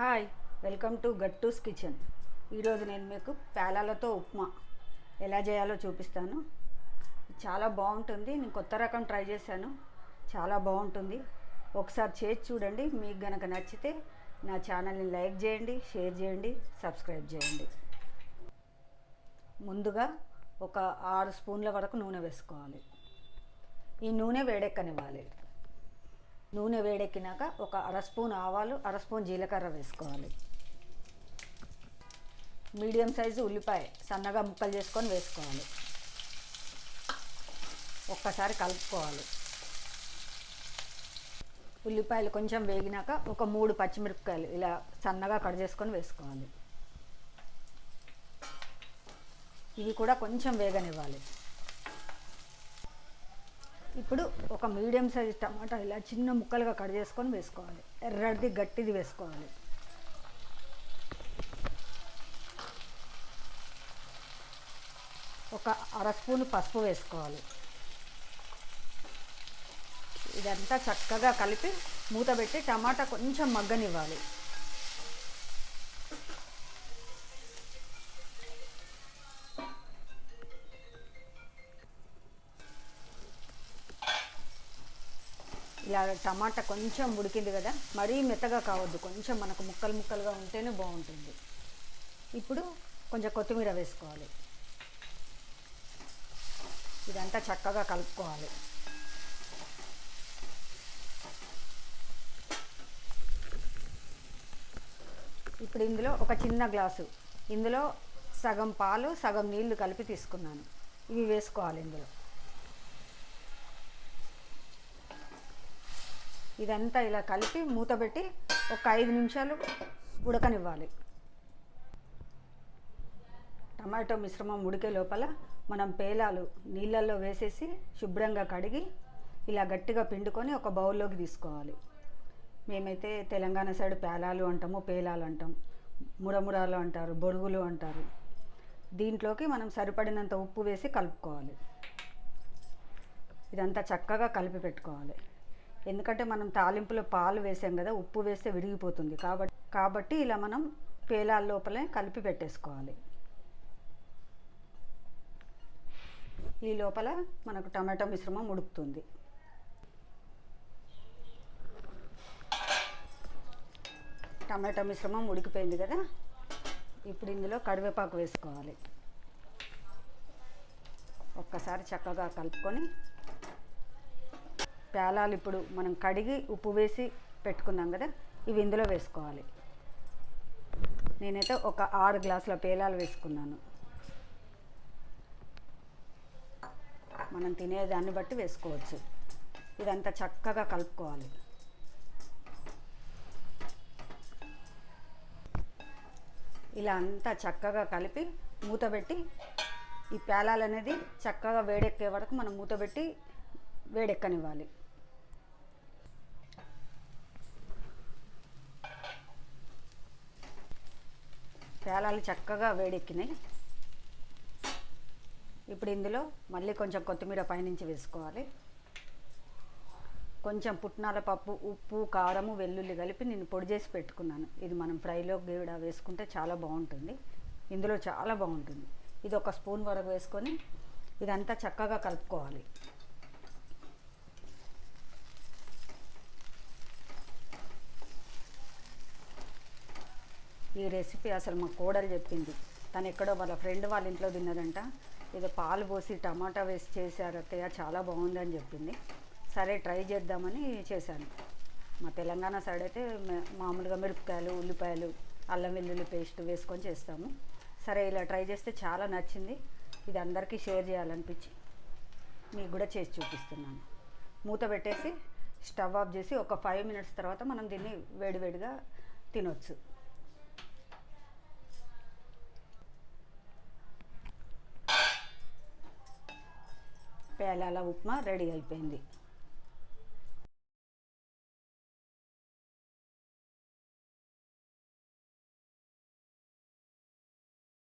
Hi welcome to Gattu's kitchen. ఈరోజు నేను మీకు పేలాలతో ఉప్మా ఎలా చేయాలో చూపిస్తాను. చాలా బాగుంటుంది నేను కొత్త రకం ట్రై చేశాను. చాలా బాగుంటుంది. ఒకసారి చేసి చూడండి మీకు గనక నచ్చితే నా ఛానల్ని లైక్ చేయండి షేర్ చేయండి సబ్స్క్రైబ్ చేయండి. ముందుగా ఒక ఆరు స్పూన్ల వరకు నూనె వేసుకోవాలి. ఈ నూనె వేడెక్కనివ్వాలి. నూనె వేడెక్కినాక ఒక అర స్పూన్ ఆవాలు అర స్పూన్ జీలకర్ర వేసుకోవాలి. మీడియం సైజు ఉల్లిపాయ సన్నగా ముక్కలు చేసుకొని వేసుకోవాలి. ఒక్కసారి కలుపుకోవాలి. ఉల్లిపాయలు కొంచెం వేగినాక ఒక మూడు పచ్చిమిరపకాయలు ఇలా సన్నగా కట్ చేసుకొని వేసుకోవాలి. ఇవి కూడా కొంచెం వేగనివ్వాలి. ఇప్పుడు ఒక మీడియం సైజ్ టమాటా ఇలా చిన్న ముక్కలుగా కట్ చేసుకొని వేసుకోవాలి. ఎర్రటిది గట్టిది వేసుకోవాలి. ఒక అర స్పూన్ పసుపు వేసుకోవాలి. ఇదంతా చక్కగా కలిపి మూత పెట్టి టమాటా కొంచెం మగ్గనివ్వాలి. ఇలా టమాటా కొంచెం ఉడికింది కదా మరీ మెత్తగా కావద్దు. కొంచెం మనకు ముక్కలు ముక్కలుగా ఉంటేనే బాగుంటుంది. ఇప్పుడు కొంచెం కొత్తిమీర వేసుకోవాలి. ఇదంతా చక్కగా కలుపుకోవాలి. ఇప్పుడు ఇందులో ఒక చిన్న గ్లాసు. ఇందులో సగం పాలు సగం నీళ్ళు కలిపి తీసుకున్నాను. ఇవి వేసుకోవాలి ఇందులో. ఇదంతా ఇలా కలిపి మూత పెట్టి ఒక ఐదు నిమిషాలు ఉడకనివ్వాలి. టమాటో మిశ్రమం ఉడికే లోపల మనం పేలాలు నీళ్ళల్లో వేసేసి శుభ్రంగా కడిగి ఇలా గట్టిగా పిండుకొని ఒక బౌల్లోకి తీసుకోవాలి. మేమైతే తెలంగాణ సైడ్ పేలాలు అంటాము పేలాలు అంటాం. మురమురాలు అంటారు బొరుగులు అంటారు. దీంట్లోకి మనం సరిపడినంత ఉప్పు వేసి కలుపుకోవాలి. ఇదంతా చక్కగా కలిపి పెట్టుకోవాలి. ఎందుకంటే మనం తాలింపులో పాలు వేసాం కదా ఉప్పు వేస్తే విరిగిపోతుంది. కాబట్టి కాబట్టి ఇలా మనం పేలాల లోపలే కలిపి పెట్టేసుకోవాలి. ఈ లోపల మనకు టమాటో మిశ్రమం ఉడుకుతుంది. టమాటో మిశ్రమం ఉడికిపోయింది కదా ఇప్పుడు ఇందులో కరివేపాకు వేసుకోవాలి. ఒక్కసారి చక్కగా కలుపుకొని పేలాలు ఇప్పుడు. మనం కడిగి ఉప్పు వేసి పెట్టుకున్నాం కదా ఇవి ఇందులో వేసుకోవాలి. నేనైతే ఒక ఆరు గ్లాసుల పేలాలు వేసుకున్నాను. మనం తినేదాన్ని బట్టి వేసుకోవచ్చు. ఇదంతా చక్కగా కలుపుకోవాలి. ఇలా అంతా చక్కగా కలిపి మూతబెట్టి ఈ పేలాలు అనేది చక్కగా వేడెక్కే వరకు మనం మూతబెట్టి వేడెక్కనివ్వాలి. పేలాలు చక్కగా వేడెక్కినాయి. ఇప్పుడు ఇందులో మళ్ళీ కొంచెం కొత్తిమీర పైనుంచి వేసుకోవాలి. కొంచెం పుట్నాల పప్పు ఉప్పు కారము వెల్లుల్లి కలిపి నేను పొడి చేసి పెట్టుకున్నాను. ఇది మనం ఫ్రైలో కూడా వేసుకుంటే చాలా బాగుంటుంది. ఇందులో చాలా బాగుంటుంది. ఇది ఒక స్పూన్ వరకు వేసుకొని ఇదంతా చక్కగా కలుపుకోవాలి. ఈ రెసిపీ అసలు మా కోడలు చెప్పింది. తను ఎక్కడో వాళ్ళ ఫ్రెండ్ వాళ్ళ ఇంట్లో తిన్నదంట. ఏదో పాలు పోసి టమాటా వేసి చేశారు అత్తయ్య చాలా బాగుందని చెప్పింది. సరే ట్రై చేద్దామని చేశాను. మా తెలంగాణ సైడ్ అయితే మామూలుగా మిరపకాయలు ఉల్లిపాయలు అల్లం వెల్లుల్లి పేస్ట్ వేసుకొని చేస్తాము. సరే ఇలా ట్రై చేస్తే చాలా నచ్చింది. ఇది అందరికీ షేర్ చేయాలనిపించి మీకు కూడా చేసి చూపిస్తున్నాను. మూత పెట్టేసి స్టవ్ ఆఫ్ చేసి ఒక ఫైవ్ మినిట్స్ తర్వాత మనం దీన్ని వేడివేడిగా తినొచ్చు. పేలాల ఉప్మా రెడీ అయిపోయింది.